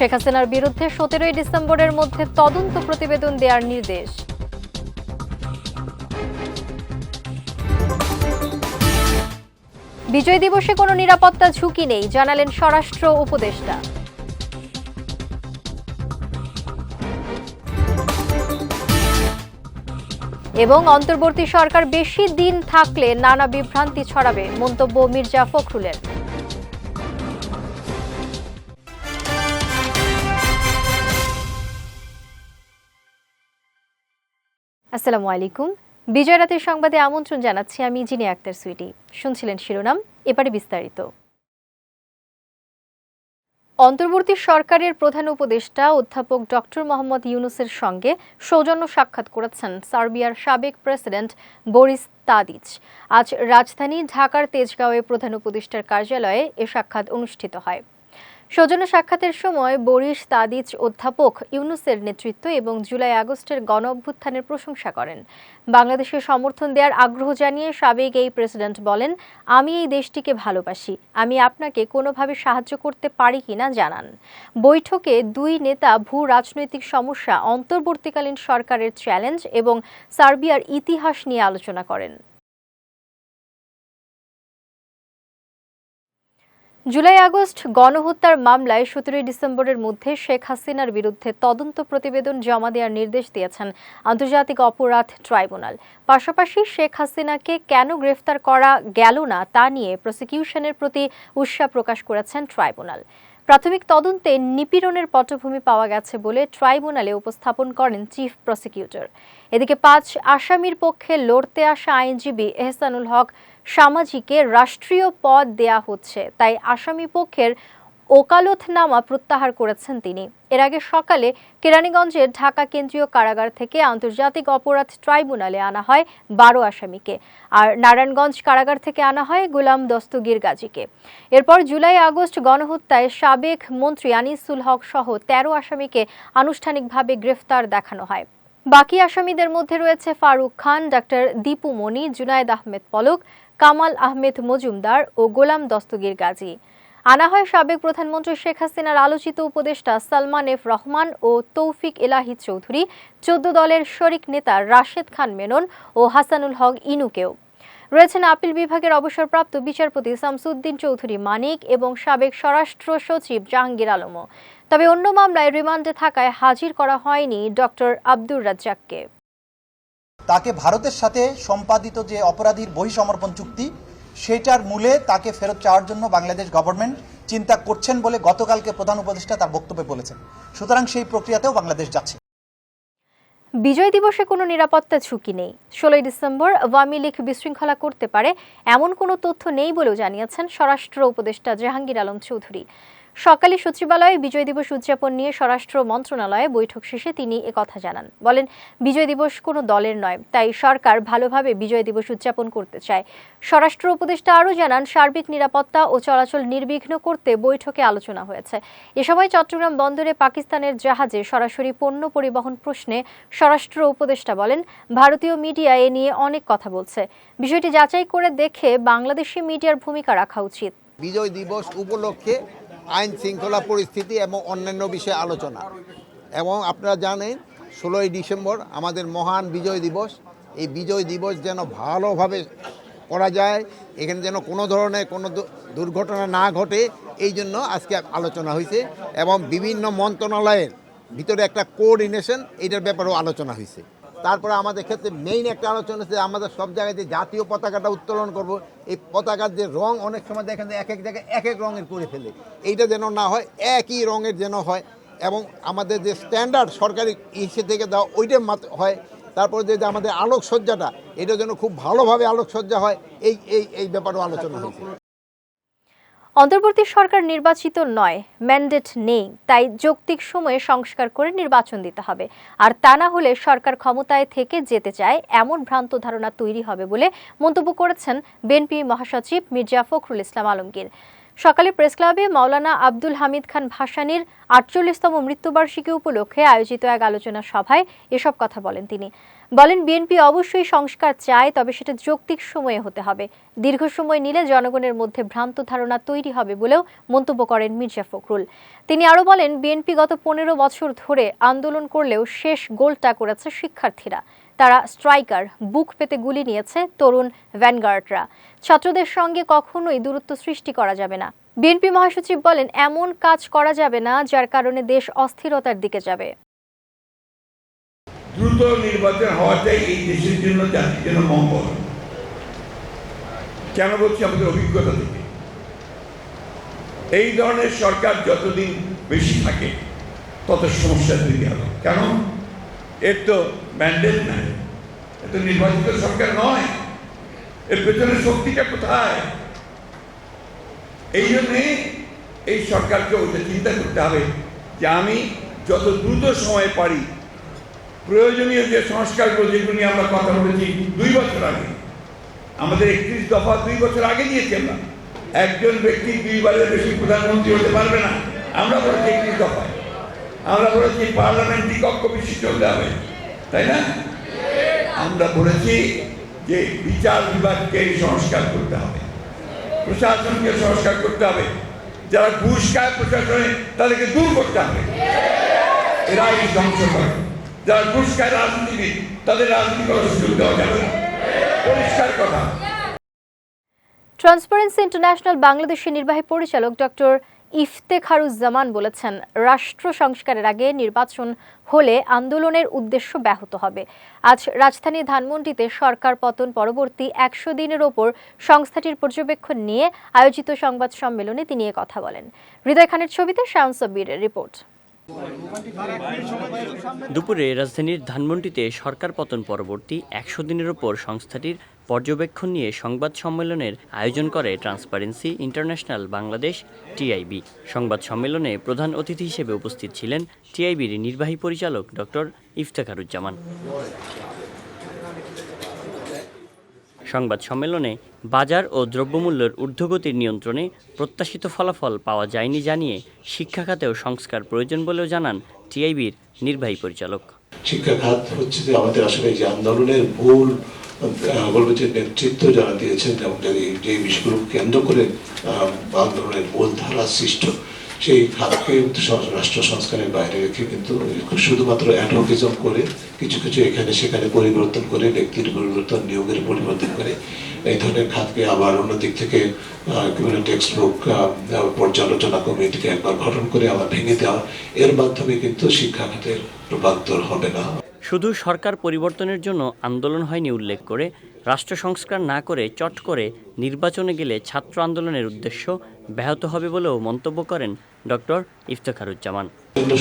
শেখ হাসিনার বিরুদ্ধে সতেরোই ডিসেম্বরের মধ্যে তদন্ত প্রতিবেদন দেওয়ার নির্দেশ। বিজয় দিবসে কোনো নিরাপত্তা ঝুঁকি নেই, জানালেন স্বরাষ্ট্র উপদেষ্টা। এবং অন্তর্বর্তী সরকার বেশি দিন থাকলে নানা বিভ্রান্তি ছড়াবে, মন্তব্য মির্জা ফখরুলের। আসসালামু আলাইকুম। বিজয় রাতের সংবাদে আমন্ত্রণ জানাচ্ছি আমি জিনি আক্তার সুইটি। শুনছিলেন শিরোনাম, এবারে বিস্তারিত। অন্তর্বর্তী সরকারের প্রধান উপদেষ্টা অধ্যাপক ডক্টর মোহাম্মদ ইউনুসের সঙ্গে সৌজন্য সাক্ষাৎ করেছেন সার্বিয়ার সাবেক প্রেসিডেন্ট বরিস তাদিচ। আজ রাজধানী ঢাকার তেজগাঁওয়ে প্রধান উপদেষ্টার কার্যালয়ে এ সাক্ষাৎ অনুষ্ঠিত হয়। সৌজন্য সাক্ষাতের সময় বরিশ তাদিজ অধ্যাপক ইউনুসের নেতৃত্ব এবং জুলাই আগস্টের গণ অভ্যুত্থানের প্রশংসা করেন। বাংলাদেশকে সমর্থন দেওয়ার আগ্রহ জানিয়ে সাবেক এই প্রেসিডেন্ট বলেন, আমি এই দেশটিকে ভালোবাসি। আমি আপনাকে কোনোভাবে সাহায্য করতে পারি কিনা জানান। বৈঠকে দুই নেতা ভূ রাজনৈতিক সমস্যা অন্তর্বর্তীকালীন সরকারের চ্যালেঞ্জ এবং সার্বিয়ার ইতিহাস নিয়ে আলোচনা করেন। জুলাই আগস্ট গণহত্যার মামলায় সতেরোই ডিসেম্বরের মধ্যে শেখ হাসিনার বিরুদ্ধে তদন্ত প্রতিবেদন জমা দেওয়ার নির্দেশ দিয়েছেন আন্তর্জাতিক অপরাধ ট্রাইব্যুনাল। পাশাপাশি শেখ হাসিনাকে কেন গ্রেফতার করা গেল না তা নিয়ে প্রসিকিউশনের প্রতি উৎসাহ প্রকাশ করেছেন ট্রাইব্যুনাল। প্রাথমিক তদন্তে নিপীড়নের পটভূমি পাওয়া গেছে বলে ট্রাইব্যুনালে উপস্থাপন করেন চিফ প্রসিকিউটর। এদিকে পাঁচ আসামির পক্ষে লড়তে আসা আইনজীবী এহসানুল হক সামাজিকে রাষ্ট্রীয় পদ দেয়া হচ্ছে, তাই আসামি পক্ষের ওকালতনামা প্রত্যাহার করেছেন তিনি। এর আগে সকালে কেরানীগঞ্জের ঢাকা কেন্দ্রীয় কারাগার থেকে আন্তর্জাতিক অপরাধ ট্রাইব্যুনালে আনা হয় বারো আসামিকে, আর নারায়ণগঞ্জ কারাগার থেকে আনা হয় গোলাম দস্তগীর গাজীকে। এরপর জুলাই আগস্ট গণহত্যায় সাবেক মন্ত্রী আনিসুল হক সহ তেরো আসামিকে আনুষ্ঠানিকভাবে গ্রেফতার দেখানো হয়। বাকি আসামিদের মধ্যে রয়েছে ফারুক খান, ডাক্তার দীপু মনি, জুনায়েদ আহমেদ পলক কামাল আহমেদ মজুমদার ও গোলাম দস্তগীর গাজী। আনা হয় সাবেক প্রধানমন্ত্রী শেখ হাসিনার আলোচিত উপদেষ্টা সালমান এফ রহমান ও তৌফিক এলাহি চৌধুরী, চোদ্দ দলের শরিক নেতা রাশেদ খান মেনন ও হাসানুল হক ইনুকেও। রয়েছেন আপিল বিভাগের অবসরপ্রাপ্ত বিচারপতি শামসুদ্দিন চৌধুরী মানিক এবং সাবেক স্বরাষ্ট্র সচিব জাহাঙ্গীর আলমও। তবে অন্য মামলায় রিমান্ডে থাকায় হাজির করা হয়নি ডক্টর আব্দুর রাজ্জাককে। তাকে ভারতের সাথে সম্পাদিত যে অপরাধীর বহিসমর্পণ চুক্তি, সেটার মূলে তাকে ফেরত চাওয়ার জন্য বাংলাদেশ গভর্নমেন্ট চিন্তা করছেন বলে গতকালকে প্রধান উপদেষ্টা তার বক্তব্যে বলেছেন। সুতরাং সেই প্রক্রিয়াতেও বাংলাদেশ যাচ্ছে। বিজয় দিবসে কোনো নিরাপত্তা ঝুঁকি নেই। ষোলোই ডিসেম্বর আওয়ামী লীগ বিশৃঙ্খলা করতে পারে, এমন কোনো তথ্য নেই বলেও জানিয়েছেন স্বরাষ্ট্র উপদেষ্টা জাহাঙ্গীর আলম চৌধুরী। সকালে সচিবালয়ে বিজয় দিবস উদযাপন নিয়ে স্বরাষ্ট্র মন্ত্রণালয়ে বৈঠক শেষে তিনি একথা জানান। বলেন, বিজয় দিবস কোনো দলের নয়, তাই সরকার ভালোভাবে বিজয় দিবস উদযাপন করতে চায়। স্বরাষ্ট্র উপদেষ্টা আরও জানান, সার্বিক নিরাপত্তা ও চলাচল নির্বিঘ্ন করতে বৈঠকে আলোচনা হয়েছে। এ সময় চট্টগ্রাম বন্দরে পাকিস্তানের জাহাজে সরাসরি পণ্য পরিবহন প্রশ্নে স্বরাষ্ট্র উপদেষ্টা বলেন, ভারতীয় মিডিয়া এ নিয়ে অনেক কথা বলছে। বিষয়টি যাচাই করে দেখে বাংলাদেশি মিডিয়ার ভূমিকা রাখা উচিত। বিজয় দিবস উপলক্ষে আইন শৃঙ্খলা পরিস্থিতি এবং অন্যান্য বিষয়ে আলোচনা। এবং আপনারা জানেন, ষোলোই ডিসেম্বর আমাদের মহান বিজয় দিবস। এই বিজয় দিবস যেন ভালোভাবে করা যায়, এখানে যেন কোনো ধরনের কোনো দুর্ঘটনা না ঘটে, এই জন্য আজকে আলোচনা হয়েছে। এবং বিভিন্ন মন্ত্রণালয়ের ভিতরে একটা কোঅর্ডিনেশন, এটার ব্যাপারেও আলোচনা হয়েছে। তারপরে আমাদের ক্ষেত্রে মেইন একটা আলোচনা হচ্ছে আমাদের সব জায়গায় যে জাতীয় পতাকাটা উত্তোলন করব। এই পতাকার যে রং অনেক সময় দেখেন যে এক এক জায়গায় এক এক রঙের করে ফেলে। এইটা যেন না হয়, একই রঙের যেন হয় এবং আমাদের যে স্ট্যান্ডার্ড সরকারি ইসে থেকে দেওয়া ওইটা হয়। তারপরে যে যে আমাদের আলোকসজ্জাটা, এটা যেন খুব ভালোভাবে আলোকসজ্জা হয়, এই এই এই ব্যাপারেও আলোচনা হয়েছে। অন্তর্বর্তী সরকার নির্বাচিত নয় ম্যান্ডেট নেই, তাই যৌক্তিক সময়ে সংস্কার করে নির্বাচন দিতে হবে। আর তা না হলে সরকার ক্ষমতায় থেকে যেতে চায় এমন ভ্রান্ত ধারণা তৈরি হবে বলে মন্তব্য করেছেন বিএনপি মহাসচিব মির্জা ফখরুল ইসলাম আলমগীর। সকালে প্রেস ক্লাবে মাওলানা আব্দুল হামিদ খান ভাসানির আটচল্লিশতম মৃত্যুবার্ষিকী উপলক্ষে আয়োজিত এক আলোচনা সভায় এসব কথা বলেন তিনি। বলেন, বিএনপি অবশ্যই সংস্কার চায়, তবে সেটা যৌক্তিক সময়ে হতে হবে। দীর্ঘ সময় নিলে জনগণের মধ্যে ভ্রান্ত ধারণা তৈরি হবে বলেও মন্তব্য করেন মির্জা ফখরুল। তিনি আরও বলেন, বিএনপি গত পনেরো বছর ধরে আন্দোলন করলেও শেষ গোলটা করেছে শিক্ষার্থীরা। তারা স্ট্রাইকার, বুক পেতে গুলি নিয়েছে তরুণ ভ্যানগার্ডরা। ছাত্রদের সঙ্গে কখনোই দূরত্ব সৃষ্টি করা যাবে না। বিএনপি মহাসচিব বলেন, এমন কাজ করা যাবে না যার কারণে দেশ অস্থিরতার দিকে যাবে। দ্রুত নির্বাচন হওয়াটাই এই দেশের জন্য জাতির জন্য মঙ্গল। কেন বলছি আমাদের অভিজ্ঞতা থেকে? এই ধরনের সরকার যতদিন বেশি থাকে, তত সমস্যা তৈরি হবে। কেন? এর তো ম্যান্ডেট নাই। এর তো নির্বাচিত সরকার নয়। এর পেছনে শক্তিটা কোথায়? এই জন্যে এই সরকারকে ওইটা চিন্তা করতে হবে যে আমি যত দ্রুত সময় পারি, প্রয়োজনীয় যে সংস্কারগুলো যেগুলো নিয়ে আমরা কথা বলেছি দুই বছর আগে, আমাদের একত্রিশ দফা দুই বছর আগে দিয়েছি আমরা। একজন ব্যক্তি দুইবারের বেশি প্রধানমন্ত্রী হতে পারবে না। আমরা বলেছি একত্রিশ দফায়। আমরা বলেছি পার্লামেন্টরি কক্ষ বিশিষ্ট হতে হবে। তাই না? আমরা বলেছি যে বিচার বিভাগকে সংস্কার করতে হবে। প্রশাসনকে সংস্কার করতে হবে। যারা ঘুষ খায় প্রশাসনে, তাদেরকে দূর করতে হবে। এরা এই ধ্বংস করে যারা ঘুষ খায় রাজনীতিবিদ, তাদের রাজনীতি করার সুযোগ দেওয়া যাবে পরিষ্কার কথা। ট্রান্সপারেন্সি ইন্টারন্যাশনাল বাংলাদেশের নির্বাহী পরিচালক ডক্টর ইফতেখারুজ্জামান বলেছেন, রাষ্ট্র সংস্কারের আগে নির্বাচন হলে আন্দোলনের উদ্দেশ্য ব্যাহত হবে। আজ রাজধানী ধানমন্ডিতে সরকার পতন পরবর্তী একশো দিনের ওপর সংস্থাটির পর্যবেক্ষণ নিয়ে আয়োজিত সংবাদ সম্মেলনে তিনি কথা বলেন। হৃদয় খানের ছবিতে শায়ন সব্বিরের রিপোর্ট। দুপুরে রাজধানীর ধানমন্ডিতে সরকার পতন পরবর্তী একশো দিনের ওপর সংস্থাটির পর্যবেক্ষণ নিয়ে সংবাদ সম্মেলনের আয়োজন করে ট্রান্সপারেন্সি ইন্টারন্যাশনাল বাংলাদেশ টিআইবি সংবাদ সম্মেলনে প্রধান অতিথি হিসেবে উপস্থিত ছিলেন টিআইবির নির্বাহী পরিচালক ডক্টর ইফতেখারুজ্জামান। সংবাদ সম্মেলনে বাজার ও দ্রব্যমূল্যের ঊর্ধ্বগতির নিয়ন্ত্রণে প্রত্যাশিত ফলাফল পাওয়া যায়নি জানিয়ে শিক্ষা খাতেও সংস্কার প্রয়োজন বলেও জানান টিআইবির নির্বাহী পরিচালক। শিক্ষা খাত হচ্ছে যে আমাদের আসলে যে আন্দোলনের আহ, বলব যে নেতৃত্ব যারা দিয়েছেন, যেমন যে যে বিষয়গুলো কেন্দ্র করে আন্দোলনের মূল ধারা সৃষ্ট, সেই খাতকে রাষ্ট্র সংস্কারের বাইরে রেখে কিন্তু শুধুমাত্র অ্যাডভোকেজম করে কিছু কিছু এখানে সেখানে পরিবর্তন করে, ব্যক্তির পরিবর্তন, নিয়োগের পরিবর্তন করে, এই ধরনের খাতকে আবার অন্য দিক থেকে টেক্সট বুক পর্যালোচনা কমিটিকে একবার গঠন করে আবার ভেঙে দেওয়া, এর মাধ্যমে কিন্তু শিক্ষা খাতের রূপান্তর হবে না। শুধু সরকার পরিবর্তনের জন্য আন্দোলন হয়নি উল্লেখ করে, রাষ্ট্র সংস্কার না করে চট করে নির্বাচনে গেলে ছাত্র আন্দোলনের উদ্দেশ্য ব্যাহত হবে বলেও মন্তব্য করেন ডক্টর ইফতেখারুজ্জামান।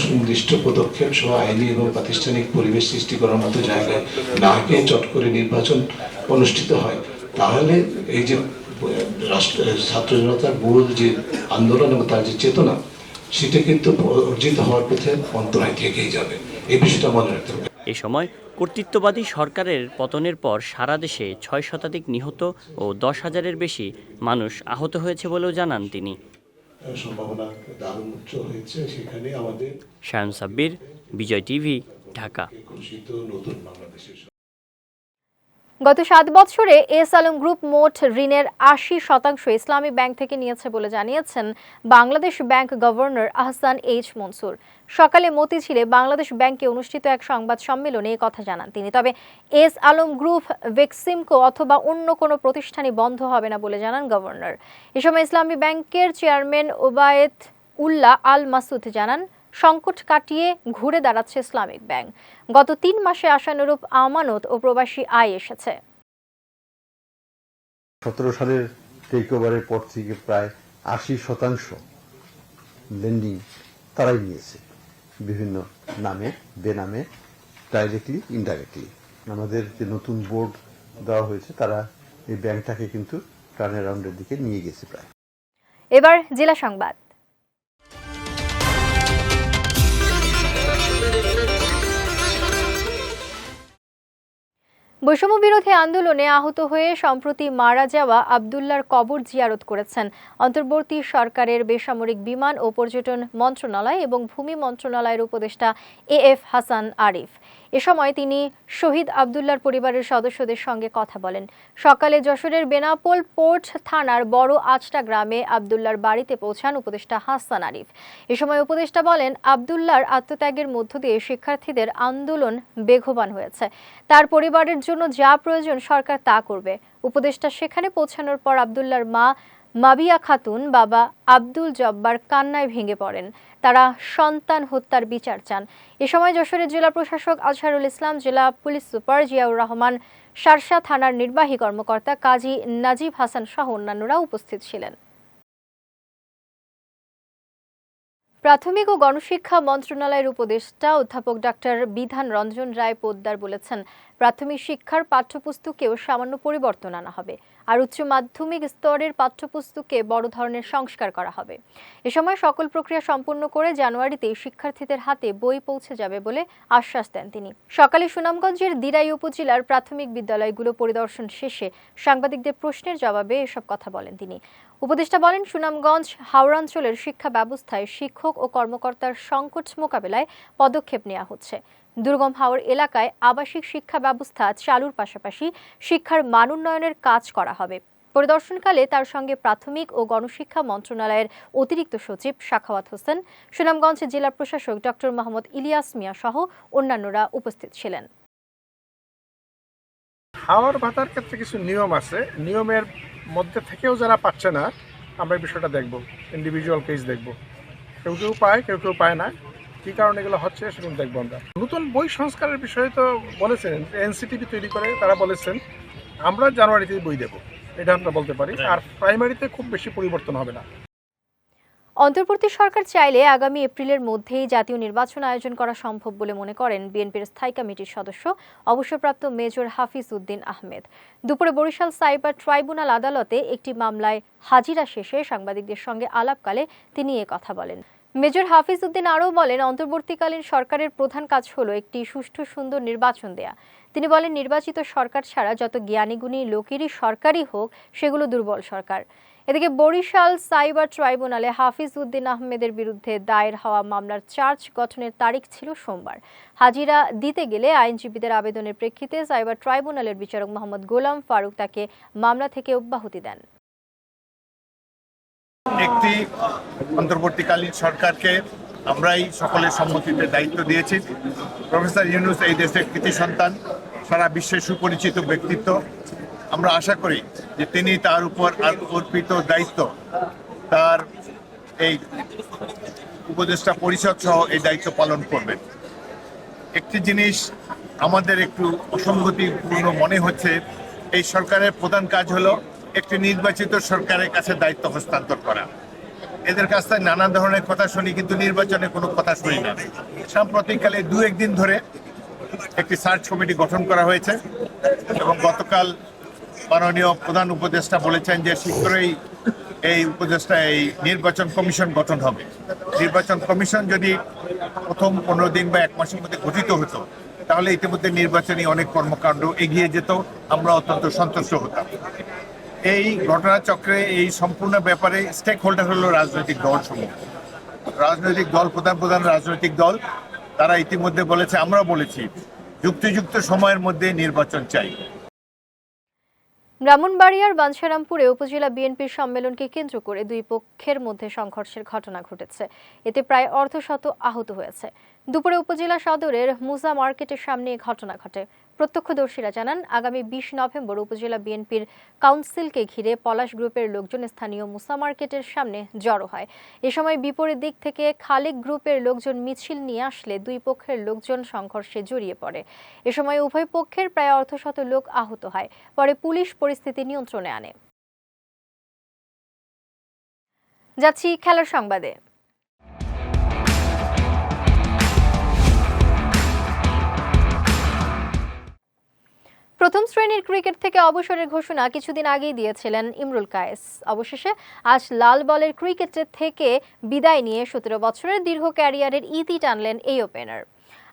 সুনির্দিষ্ট পদক্ষেপ সহ আইনি এবং প্রাতিষ্ঠানিক পরিবেশ সৃষ্টি করার মতো জায়গায় না গিয়ে চট করে নির্বাচন অনুষ্ঠিত হয়। তাহলে এই যে রাষ্ট্র ছাত্র জনতার মূল যে আন্দোলন এবং তার যে চেতনা, সেটা কিন্তু অর্জিত হওয়ার পথে অন্তরায় থেকেই যাবে। এই বিষয়টা মনে রাখতে হবে। এ সময় কর্তৃত্ববাদী সরকারের পতনের পর সারা দেশে ছয় শতাধিক নিহত ও দশ হাজারের বেশি মানুষ আহত হয়েছে বলেও জানান তিনি। সম্ভাবনা দারুণ উচ্চ হয়েছে। সেখানে আমাদের শায়ন সাব্বির বিজয় টিভি ঢাকা। নতুন বাংলাদেশের গত সাত বছরে এস আলম গ্রুপ মোট ঋণের আশি শতাংশ ইসলামী ব্যাংক থেকে নিয়েছে বলে জানিয়েছেন Bangladesh Bank governor Ahsan H Mansur. সকালে মতিঝিলে বাংলাদেশ ব্যাংকে অনুষ্ঠিত এক সংবাদ সম্মেলনে কথা জানান তিনি। তবে এস আলম গ্রুপ, ভেক্সিমকো অথবা অন্য কোনো প্রতিষ্ঠানই বন্ধ হবে না বলে জানান গভর্নর। এ সময় ইসলামী ব্যাংকের চেয়ারম্যান ওবায়েদ উল্লাহ আল মাসুদ জানান সংকট কাটিয়ে ঘুরে দাঁড়াচ্ছে ইসলামিক ব্যাংক। গত তিন মাসে আশানুরূপ আমানত ও প্রবাসী আয় এসেছে। সতেরো সালের টেক ওভারের পর থেকে প্রায় আশি শতাংশ লেন্ডিং তারাই নিয়েছে। বিভিন্ন নামে বেনামে ডাইরেক্টলি ইনডাইরেক্টলি আমাদের যে নতুন বোর্ড দেওয়া হয়েছে তারা এই ব্যাংকটাকে কিন্তু টার্ন অ্যারাউন্ডের দিকে নিয়ে গেছে প্রায়। এবার জেলা সংবাদ। বৈষম্য বিরোধী আন্দোলনে আহত হয়ে সম্প্রতি মারা যাওয়া আবদুল্লার কবর জিয়ারত করেছেন। অন্তর্বর্তী সরকারের বেসামরিক বিমান ও পর্যটন মন্ত্রণালয় এবং ভূমি মন্ত্রণালয়ের উপদেষ্টা এ এফ হাসান আরিফ। এ সময় তিনি শহীদ আবদুল্লার পরিবারের সদস্যদের সঙ্গে কথা বলেন। সকালে যশোরের বেনাপোল পোর্ট থানার বড় আচটা গ্রামে আবদুল্লার বাড়িতে পৌঁছান উপদেষ্টা হাসান আরিফ। এ সময় উপদেষ্টা বলেন, আবদুল্লার আত্মত্যাগের মধ্য দিয়ে শিক্ষার্থীদের আন্দোলন বেগবান হয়েছে। তার পরিবারের জন্য যা প্রয়োজন সরকার তা করবে। উপদেষ্টা সেখানে পৌঁছানোর পর আবদুল্লার মা মাবিয়া খাতুন বাবা আব্দুল জব্বার কান্নায় ভেঙে পড়েন। তারা সন্তান হত্যার বিচার চান। এ সময় যশোরের জেলা প্রশাসক আজহারুল ইসলাম, জেলা পুলিশ সুপার জিয়াউর রহমান শার্শা থানার নির্বাহী কর্মকর্তা কাজী নাজিব হাসান সহ অন্যান্যরা উপস্থিত ছিলেন। প্রাথমিক ও গণশিক্ষা মন্ত্রণালয়ের উপদেষ্টা অধ্যাপক ডাক্তার বিধান রঞ্জন রায় পোদ্দার বলেছেন, প্রাথমিক শিক্ষার পাঠ্যপুস্তকেও সামান্য পরিবর্তন আনা হবে। আর উচ্চ মাধ্যমিক স্তরের পাঠ্যপুস্তকে বড় ধরনের সংস্কার করা হবে। এ সময় সকল প্রক্রিয়া সম্পূর্ণ করে জানুয়ারিতে শিক্ষার্থীদের হাতে বই পৌঁছে যাবে বলে আশ্বাস দেন তিনি। সকালে সুনামগঞ্জের দিরাই উপজেলার প্রাথমিক বিদ্যালয়গুলো পরিদর্শন শেষে সাংবাদিকদের প্রশ্নের জবাবে এসব কথা বলেন তিনি। উপদেষ্টা বলেন, সুনামগঞ্জ হাওড়াঞ্চলের শিক্ষা ব্যবস্থায় শিক্ষক ও কর্মকর্তার সংকট মোকাবেলায় পদক্ষেপ নেওয়া হচ্ছে। দুর্গম হাওর এলাকায় আবাসিক শিক্ষা ব্যবস্থা চালুর পাশাপাশি শিক্ষার মান উন্নয়নের কাজ করা হবে। পরিদর্শনকালে তার সঙ্গে প্রাথমিক ও গণশিক্ষা মন্ত্রণালয়ের অতিরিক্ত সচিব সাখাওয়াত হোসেন, সুনামগঞ্জ জেলা প্রশাসক ডক্টর মোহাম্মদ ইলিয়াস মিয়া সহ অন্যান্যরা উপস্থিত ছিলেন। হাওয়ার ভাতার ক্ষেত্রে কিছু নিয়ম আছে। নিয়মের মধ্যে থেকেও যারা পাচ্ছে না, আমরা বিষয়টা দেখব। ইন্ডিভিজুয়াল কেস দেখব। কেউ কেউ পায়, কেউ কেউ পায় না। কী কারণে এগুলো হচ্ছে সেরকম দেখব আমরা। নতুন বই সংস্কারের বিষয়ে তো বলেছেন এনসিটিভি তৈরি করে তারা বলেছেন আমরা জানুয়ারিতেই বই দেবো এটা আমরা বলতে পারি। আর প্রাইমারিতে খুব বেশি পরিবর্তন হবে না। অন্তর্বর্তী সরকার চাইলে আগামী এপ্রিলের মধ্যেই জাতীয় নির্বাচন আয়োজন করা সম্ভব বলে মনে করেন বিএনপির স্থায়ী কমিটির সদস্য অবসরপ্রাপ্ত মেজর হাফিজ উদ্দিন আহমেদ। দুপুরে বরিশাল সাইবার ট্রাইব্যুনাল আদালতে একটি মামলায় হাজিরা শেষে সাংবাদিকদের সঙ্গে আলাপকালে তিনি এ কথা বলেন। মেজর হাফিজ উদ্দিন আরও বলেন, অন্তর্বর্তীকালীন সরকারের প্রধান কাজ হলো একটি সুষ্ঠু, সুন্দর নির্বাচন দেয়া। তিনি বলেন, নির্বাচিত সরকার ছাড়া যত জ্ঞানীগুণী লোকেরই সরকারই হোক, সেগুলো দুর্বল সরকার। এদিকে বরিশাল সাইবার ট্রাইব্যুনালে হাফিজ উদ্দিন আহমেদের বিরুদ্ধে দায়ের হওয়া মামলার চার্জ গঠনের তারিখ ছিল সোমবার। হাজিরা দিতে গেলে আইনজীবীদের আবেদনের প্রেক্ষিতে সাইবার ট্রাইব্যুনালের বিচারক মোহাম্মদ গোলাম ফারুক তাকে মামলা থেকে অব্যাহতি দেন। একটি অন্তর্বর্তীকালীন সরকারকে আমরাই সকলের সম্মতিতে দায়িত্ব দিয়েছি। প্রফেসর ইউনুস এই দেশের কৃতি সন্তান, সারা বিশ্বে সুপরিচিত ব্যক্তিত্ব। আমরা আশা করি যে তিনি তার উপর অর্পিত দায়িত্ব, তার এই উপদেষ্টা পরিষদ সহ এই দায়িত্ব পালন করবেন। একটি জিনিস আমাদের একটু অসঙ্গতিপূর্ণ মনে হচ্ছে, এই সরকারের প্রধান কাজ হলো একটি নির্বাচিত সরকারের কাছে দায়িত্ব হস্তান্তর করা। এদের কাছ থেকে নানা ধরনের কথা শুনি, কিন্তু নির্বাচনে কোনো কথা শুনি না। সাম্প্রতিককালে দু একদিন ধরে একটি সার্চ কমিটি গঠন করা হয়েছে এবং গতকাল মাননীয় প্রধান উপদেষ্টা বলেছেন যে শীঘ্রই এই উপদেষ্টা, এই নির্বাচন কমিশন গঠন হবে। নির্বাচন কমিশন যদি প্রথম পনেরো দিন বা এক মাসের মধ্যে গঠিত হতো, তাহলে ইতিমধ্যে নির্বাচনী অনেক কর্মকাণ্ড এগিয়ে যেত। আমরা অত্যন্ত সন্তুষ্ট হতাম। এই ঘটনাচক্রে, এই সম্পূর্ণ ব্যাপারে স্টেক হোল্ডার হলো রাজনৈতিক দল সমূহ রাজনৈতিক দল, প্রধান প্রধান রাজনৈতিক দল, তারা ইতিমধ্যে বলেছে আমরাও বলেছি, যুক্তিযুক্ত সময়ের মধ্যে নির্বাচন চাই। ব্রাহ্মণবাড়িয়ার বাঞ্ছারামপুরে উপজেলা বিএনপির সম্মেলনকে কেন্দ্র করে দুই পক্ষের মধ্যে সংঘর্ষের ঘটনা ঘটেছে। এতে প্রায় অর্ধশত আহত হয়েছে। দুপুরে উপজেলা সদরের মুজা মার্কেটের সামনে ঘটনা ঘটে। প্রত্যক্ষদর্শীরা জানান, আগামী বিশ নভেম্বর উপজেলা বিএনপির কাউন্সিলকে ঘিরে পলাশ গ্রুপের লোকজন স্থানীয় মুসা মার্কেটের সামনে জড়ো হয়। এ সময় বিপরীত দিক থেকে খালেক গ্রুপের লোকজন মিছিল নিয়ে আসলে দুই পক্ষের লোকজন সংঘর্ষে জড়িয়ে পড়ে। এ সময় উভয় পক্ষের প্রায় অর্ধশত লোক আহত হয়, পরে পুলিশ পরিস্থিতি নিয়ন্ত্রণে আনে। যাচ্ছি খেলার সংবাদে। প্রথম শ্রেণির ক্রিকেট থেকে অবসরের ঘোষণা কিছুদিন আগেই দিয়েছিলেন ইমরুল কায়েস। অবশেষে আজ লাল বলের ক্রিকেটের থেকে বিদায় নিয়ে সতেরো বছরের দীর্ঘ ক্যারিয়ারের ইতি টানলেন এই ওপেনার।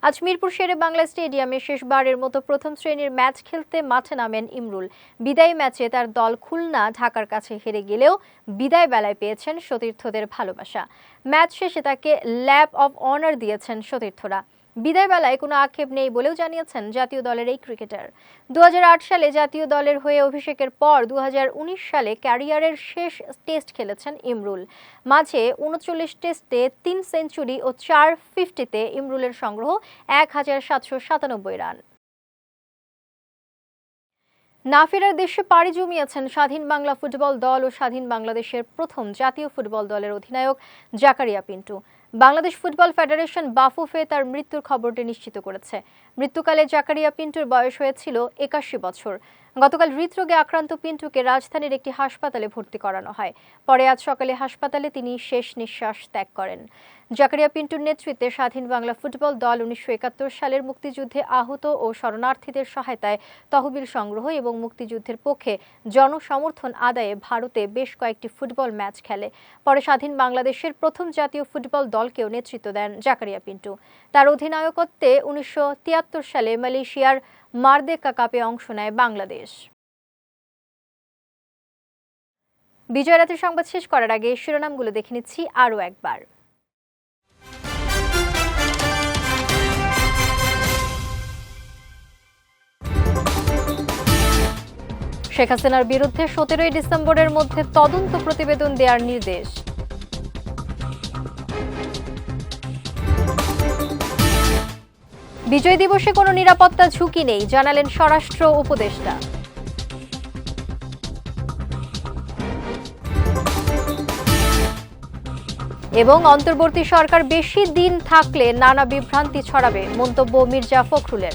আজ মিরপুর শেরে বাংলা স্টেডিয়ামে শেষবারের মতো প্রথম শ্রেণির ম্যাচ খেলতে মাঠে নামেন ইমরুল। বিদায়ী ম্যাচে তার দল খুলনা, ঢাকার কাছে হেরে গেলেও বিদায় বেলায় পেয়েছেন সতীর্থদের ভালোবাসা। ম্যাচ শেষে তাকে ল্যাব অব অনার দিয়েছেন সতীর্থরা। বিদায় বেলায় কোনো আক্ষেপ নেই বলেও জানিয়েছেন জাতীয় দলের এই ক্রিকেটার। দু হাজার আট সালে জাতীয় দলের হয়ে অভিষেকের পর দুহাজার উনিশ সালে ক্যারিয়ারের শেষ টেস্ট খেলেছেন ইমরুল। মাঝে উনচল্লিশ টেস্টে তিন সেঞ্চুরি ও চার ফিফটিতে ইমরুলের সংগ্রহ এক হাজার সাতশো সাতানব্বই রান। না ফেরার দেশে পাড়ি জমিয়েছেন স্বাধীন বাংলা ফুটবল দল ও স্বাধীন বাংলাদেশের প্রথম জাতীয় ফুটবল দলের অধিনায়ক জাকারিয়া পিন্টু। বাংলাদেশ ফুটবল ফেডারেশন বাফুফে তার মৃত্যুর খবরটি নিশ্চিত করেছে। মৃত্যুকালে জাকারিয়া পিন্টুর বয়স হয়েছিল একাশি বছর। গতকাল হৃদরোগে আক্রান্ত পিন্টুকে রাজধানীর একটি হাসপাতালে ভর্তি করানো হয়। পরে আজ সকালে হাসপাতালে তিনি শেষ নিঃশ্বাস ত্যাগ করেন। জাকারিয়া পিন্টুর নেতৃত্বে স্বাধীন বাংলা ফুটবল দল উনিশশো একাত্তর সালের মুক্তিযুদ্ধে আহত ও শরণার্থীদের সহায়তায় তহবিল সংগ্রহ এবং মুক্তিযুদ্ধের পক্ষে জনসমর্থন আদায়ে ভারতে বেশ কয়েকটি ফুটবল ম্যাচ খেলে। পরে স্বাধীন বাংলাদেশের প্রথম জাতীয় ফুটবল দলকেও নেতৃত্ব দেন জাকারিয়া পিন্টু। তার অধিনায়কত্বে উনিশশো তিয়াত্তর সালে মালয়েশিয়ার মারদেকা কাপে অংশ নেয় বাংলাদেশ। বিজয় রাতের সংবাদ শেষ করার আগে শিরোনামগুলো দেখে নিচ্ছি আরও একবার। শেখ হাসিনার বিরুদ্ধে সতেরোই ডিসেম্বরের মধ্যে তদন্ত প্রতিবেদন দেওয়ার নির্দেশ। বিজয় দিবসে কোনো নিরাপত্তা ঝুঁকি নেই, জানালেন স্বরাষ্ট্র উপদেষ্টা। এবং অন্তর্বর্তী সরকার বেশি দিন থাকলে নানা বিভ্রান্তি ছড়াবে, মন্তব্য মির্জা ফখরুলের।